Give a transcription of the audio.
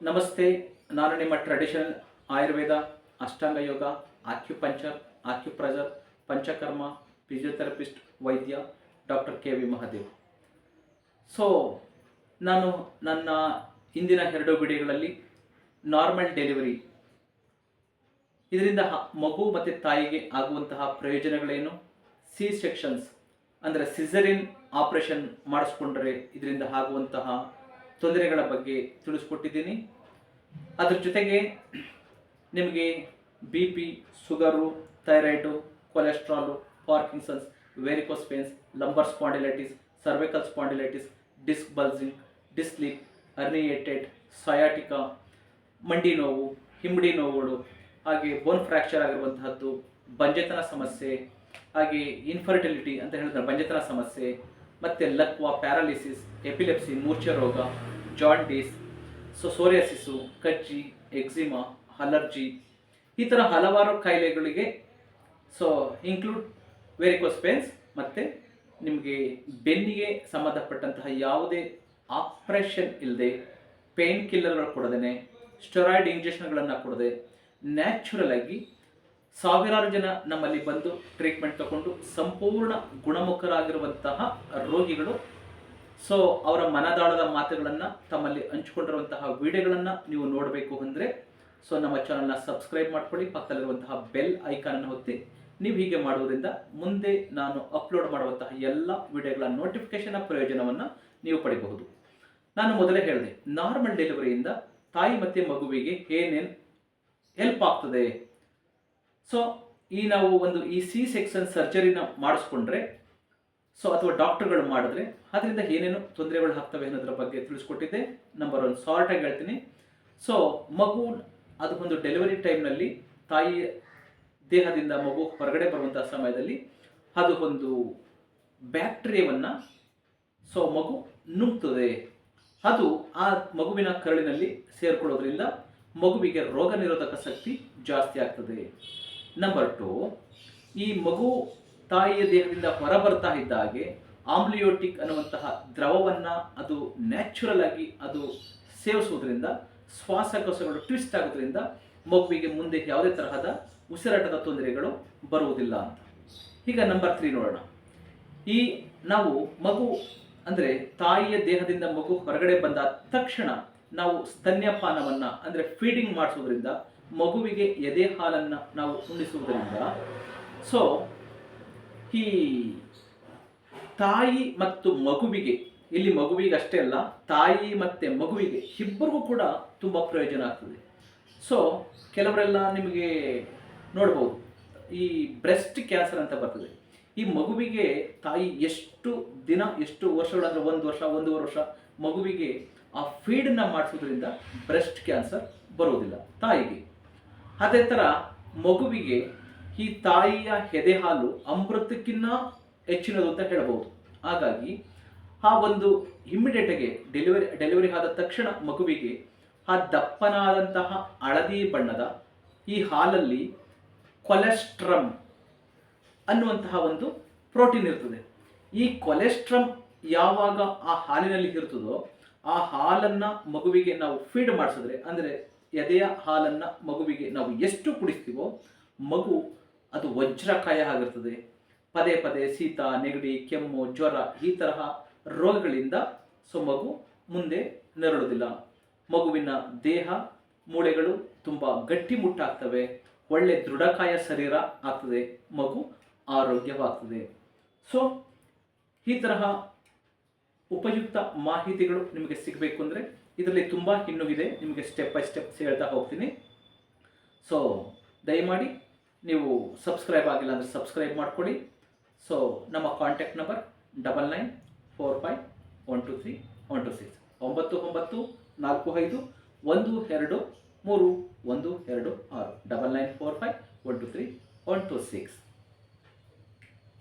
ನಮಸ್ತೆ, ನಾನು ನಿಮ್ಮ traditional Ayurveda, ashtanga yoga acupuncture acupressure panchakarma physiotherapist ವೈದ್ಯ doctor K V Mahadev. So ನಾನು ನನ್ನ ಇಂದಿನ ಎರಡು ವಿಡಿಯೋಗಳಲ್ಲಿ ನಾರ್ಮಲ್ ಡೆಲಿವರಿ ಇದರಿಂದ ಮಗು ಮತ್ತು ತಾಯಿಗೆ ಆಗುವಂತಹ ಪ್ರಯೋಜನಗಳೇನು? ಸಿ ಸೆಕ್ಷನ್ಸ್ ಅಂದರೆ ಸಿಸರಿನ್ ಆಪರೇಷನ್ ಮಾಡಿಸ್ಕೊಂಡ್ರೆ ಇದರಿಂದ ಆಗುವಂತಹ ತೊಂದರೆಗಳ ಬಗ್ಗೆ ತಿಳಿಸ್ಕೊಟ್ಟಿದ್ದೀನಿ. ಅದ್ರ ಜೊತೆಗೆ ನಿಮಗೆ B P sugar thyroid, cholesterol, Parkinson's varicose veins lumbar spondylitis cervical spondylitis disc bulging disc slip herniated sciatica ಮಂಡಿ ನೋವು ಹಿಂಬಡಿ ನೋವುಗಳು, ಹಾಗೆ ಬೋನ್ ಫ್ರ್ಯಾಕ್ಚರ್ ಆಗಿರುವಂತಹದ್ದು, ಬಂಜೆತನ ಸಮಸ್ಯೆ, ಹಾಗೆ ಇನ್ಫರ್ಟಿಲಿಟಿ ಅಂತ ಹೇಳಿದ್ರೆ ಬಂಜೆತನ ಸಮಸ್ಯೆ, ಮತ್ತು ಲಕ್ವಾ ಪ್ಯಾರಾಲಿಸಿಸ್ ಎಪಿಲೆಪ್ಸಿ, ಮೂರ್ಛೆ ರೋಗ ಜಾಂಡೀಸ್ ಸೊ ಸೋರಿಯಾಸಿಸು ಕಜ್ಜಿ ಎಕ್ಸಿಮಾ ಅಲರ್ಜಿ ಈ ಥರ ಹಲವಾರು ಕಾಯಿಲೆಗಳಿಗೆ ಸೊ ಇನ್ಕ್ಲೂಡ್ ವೆರಿಕೋಸ್ ಪೇನ್ಸ್ ಮತ್ತು ನಿಮಗೆ ಬೆನ್ನಿಗೆ ಸಂಬಂಧಪಟ್ಟಂತಹ ಯಾವುದೇ ಆಪ್ರೇಷನ್ ಇಲ್ಲದೆ ಪೇನ್ ಕಿಲ್ಲರ್ಗಳು ಕೊಡದೇನೆ ಸ್ಟೆರಾಯ್ಡ್ ಇಂಜೆಕ್ಷನ್ಗಳನ್ನು ಕೊಡದೆ ನ್ಯಾಚುರಲ್ ಆಗಿ ಸಾವಿರಾರು ಜನ ನಮ್ಮಲ್ಲಿ ಬಂದು ಟ್ರೀಟ್ಮೆಂಟ್ ತಗೊಂಡು ಸಂಪೂರ್ಣ ಗುಣಮುಖರಾಗಿರುವಂತಹ ರೋಗಿಗಳು ಸೊ ಅವರ ಮನದಾಳದ ಮಾತುಗಳನ್ನು ತಮ್ಮಲ್ಲಿ ಹಂಚಿಕೊಂಡಿರುವಂತಹ ವಿಡಿಯೋಗಳನ್ನು ನೀವು ನೋಡಬೇಕು ಅಂದರೆ ಸೊ ನಮ್ಮ ಚಾನಲ್ನ ಸಬ್ಸ್ಕ್ರೈಬ್ ಮಾಡ್ಕೊಳ್ಳಿ, ಪಕ್ಕದಲ್ಲಿರುವಂತಹ ಬೆಲ್ ಐಕಾನನ್ನು ಒತ್ತಿ. ನೀವು ಹೀಗೆ ಮಾಡುವುದರಿಂದ ಮುಂದೆ ನಾನು ಅಪ್ಲೋಡ್ ಮಾಡುವಂತಹ ಎಲ್ಲ ವಿಡಿಯೋಗಳ ನೋಟಿಫಿಕೇಶನ್ ಪ್ರಯೋಜನವನ್ನು ನೀವು ಪಡಿಬಹುದು. ನಾನು ಮೊದಲೇ ಹೇಳಿದೆ ನಾರ್ಮಲ್ ಡೆಲಿವರಿಯಿಂದ ತಾಯಿ ಮತ್ತು ಮಗುವಿಗೆ ಏನೇನು ಹೆಲ್ಪ್ ಆಗ್ತದೆ? ಸೊ ಈ ನಾವು ಒಂದು ಈ ಸಿ ಸೆಕ್ಷನ್ ಸರ್ಜರಿನ ಮಾಡಿಸ್ಕೊಂಡ್ರೆ ಸೊ ಅಥವಾ ಡಾಕ್ಟರ್ಗಳು ಮಾಡಿದ್ರೆ ಅದರಿಂದ ಏನೇನು ತೊಂದರೆಗಳು ಆಗ್ತವೆ ಅನ್ನೋದ್ರ ಬಗ್ಗೆ ತಿಳಿಸ್ಕೊಟ್ಟಿದ್ದೆ. ನಂಬರ್ ಒನ್ ಶಾರ್ಟಾಗಿ ಹೇಳ್ತೀನಿ. ಸೊ ಮಗು, ಅದು ಒಂದು ಡೆಲಿವರಿ ಟೈಮ್ನಲ್ಲಿ ತಾಯಿ ದೇಹದಿಂದ ಮಗು ಹೊರಗಡೆ ಬರುವಂಥ ಸಮಯದಲ್ಲಿ ಅದು ಒಂದು ಬ್ಯಾಕ್ಟೀರಿಯಾವನ್ನು ಸೊ ಮಗು ನುಂಗ್ತದೆ. ಅದು ಆ ಮಗುವಿನ ಕರಳಿನಲ್ಲಿ ಸೇರ್ಕೊಳ್ಳೋದ್ರಿಂದ ಮಗುವಿಗೆ ರೋಗ ನಿರೋಧಕ ಶಕ್ತಿ ಜಾಸ್ತಿ ಆಗ್ತದೆ. ನಂಬರ್ ಟು ಈ ಮಗು ತಾಯಿಯ ದೇಹದಿಂದ ಹೊರಬರ್ತಾ ಇದ್ದ ಹಾಗೆ ಆಮ್ಲಿಯೋಟಿಕ್ ಅನ್ನುವಂತಹ ದ್ರವವನ್ನು ಅದು ನ್ಯಾಚುರಲ್ ಆಗಿ ಅದು ಸೇವಿಸುವುದರಿಂದ ಶ್ವಾಸಕೋಶಗಳು ಟ್ವಿಸ್ಟ್ ಆಗೋದ್ರಿಂದ ಮಗುವಿಗೆ ಮುಂದೆ ಯಾವುದೇ ತರಹದ ಉಸಿರಾಟದ ತೊಂದರೆಗಳು ಬರುವುದಿಲ್ಲ ಅಂತ. ಈಗ ನಂಬರ್ ತ್ರೀ ನೋಡೋಣ. ಈ ನಾವು ಮಗು ಅಂದರೆ ತಾಯಿಯ ದೇಹದಿಂದ ಮಗು ಹೊರಗಡೆ ಬಂದ ತಕ್ಷಣ ನಾವು ಸ್ತನ್ಯಪಾನವನ್ನು ಅಂದರೆ ಫೀಡಿಂಗ್ ಮಾಡಿಸೋದ್ರಿಂದ ಮಗುವಿಗೆ ಎದೆ ಹಾಲನ್ನು ನಾವು ಉಣಿಸುವುದರಿಂದ ಸೊ ಈ ತಾಯಿ ಮತ್ತು ಮಗುವಿಗೆ, ಇಲ್ಲಿ ಮಗುವಿಗೆ ಅಷ್ಟೇ ಅಲ್ಲ, ತಾಯಿ ಮತ್ತು ಮಗುವಿಗೆ ಇಬ್ಬರಿಗೂ ಕೂಡ ತುಂಬ ಪ್ರಯೋಜನ ಆಗ್ತದೆ. ಸೊ ಕೆಲವರೆಲ್ಲ ನಿಮಗೆ ನೋಡ್ಬೋದು, ಈ ಬ್ರೆಸ್ಟ್ ಕ್ಯಾನ್ಸರ್ ಅಂತ ಬರ್ತದೆ. ಈ ಮಗುವಿಗೆ ತಾಯಿ ಎಷ್ಟು ದಿನ, ಎಷ್ಟು ವರ್ಷಗಳಂದ್ರೆ ಒಂದು ವರ್ಷ, ಒಂದೂವರೆ ವರ್ಷ, ಮಗುವಿಗೆ ಆ ಫೀಡನ್ನ ಮಾಡಿಸೋದ್ರಿಂದ ಬ್ರೆಸ್ಟ್ ಕ್ಯಾನ್ಸರ್ ಬರೋದಿಲ್ಲ ತಾಯಿಗೆ. ಅದೇ ಥರ ಮಗುವಿಗೆ ಈ ತಾಯಿಯ ಎದೆ ಹಾಲು ಅಮೃತಕ್ಕಿನ್ನ ಹೆಚ್ಚಿನದು ಅಂತ ಹೇಳಬಹುದು. ಹಾಗಾಗಿ ಆ ಒಂದು ಇಮ್ಮಿಡಿಯೇಟಾಗಿ ಡೆಲಿವರಿ ಡೆಲಿವರಿ ಆದ ತಕ್ಷಣ ಮಗುವಿಗೆ ಆ ದಪ್ಪನಾದಂತಹ ಹಳದಿ ಬಣ್ಣದ ಈ ಹಾಲಲ್ಲಿ ಕೊಲೆಸ್ಟ್ರಮ್ ಅನ್ನುವಂತಹ ಒಂದು ಪ್ರೋಟೀನ್ ಇರ್ತದೆ. ಈ ಕೊಲೆಸ್ಟ್ರಮ್ ಯಾವಾಗ ಆ ಹಾಲಿನಲ್ಲಿ ಇರ್ತದೋ ಆ ಹಾಲನ್ನು ಮಗುವಿಗೆ ನಾವು ಫೀಡ್ ಮಾಡಿಸಿದ್ರೆ, ಅಂದರೆ ಎದೆಯ ಹಾಲನ್ನು ಮಗುವಿಗೆ ನಾವು ಎಷ್ಟು ಕುಡಿಸ್ತೀವೋ ಮಗು ಅದು ವಜ್ರಕಾಯ ಆಗಿರ್ತದೆ. ಪದೇ ಪದೇ ಶೀತ, ನೆಗಡಿ, ಕೆಮ್ಮು, ಜ್ವರ ಈ ತರಹ ರೋಗಗಳಿಂದ ಸೊ ಮಗು ಮುಂದೆ ನರಳುವುದಿಲ್ಲ. ಮಗುವಿನ ದೇಹ, ಮೂಳೆಗಳು ತುಂಬ ಗಟ್ಟಿಮುಟ್ಟಾಗ್ತವೆ ಒಳ್ಳೆ ದೃಢಕಾಯ ಶರೀರ ಆಗ್ತದೆ. ಮಗು ಆರೋಗ್ಯವಾಗ್ತದೆ. ಸೊ ಈ ತರಹ ಉಪಯುಕ್ತ ಮಾಹಿತಿಗಳು ನಿಮಗೆ ಸಿಗಬೇಕು ಅಂದರೆ ಇದರಲ್ಲಿ ತುಂಬ ಇನ್ನೂ ಇದೆ. ನಿಮಗೆ ಸ್ಟೆಪ್ ಬೈ ಸ್ಟೆಪ್ಸ್ ಹೇಳ್ತಾ ಹೋಗ್ತೀನಿ. ಸೊ ದಯಮಾಡಿ ನೀವು ಸಬ್ಸ್ಕ್ರೈಬ್ ಆಗಿಲ್ಲ ಅಂದರೆ ಸಬ್ಸ್ಕ್ರೈಬ್ ಮಾಡಿಕೊಡಿ ಸೊ ನಮ್ಮ contact number double nine four five one two three one two six ಒಂಬತ್ತು ಒಂಬತ್ತು ನಾಲ್ಕು ಐದು ಒಂದು ಎರಡು ಮೂರು ಒಂದು ಎರಡು ಆರು. Double nine four five one two three one two six